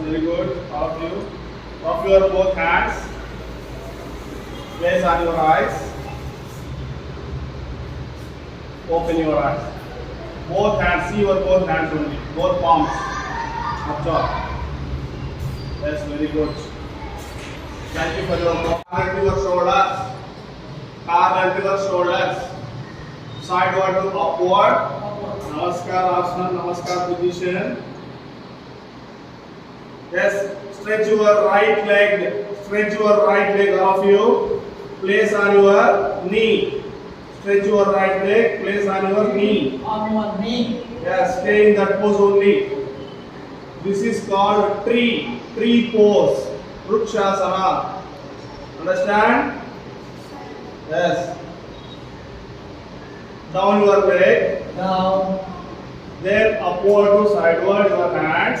Very good. All of you. Of your both hands. Place on your eyes. Open your eyes. Both hands. See your both hands only. Both palms. Absorb. That's very good. Thank you for your to your shoulders. Palm to your shoulders. Sideward to upward. Namaskar asana, namaskar position. Yes, stretch your right leg, stretch your right leg all of you. Place on your knee. Stretch your right leg, place on your knee. on your knee. Yes, stay in that pose only. This is called tree, tree pose, Vrukshasana. Understand? Yes. Down your leg, Down. then upward to sideward your hands,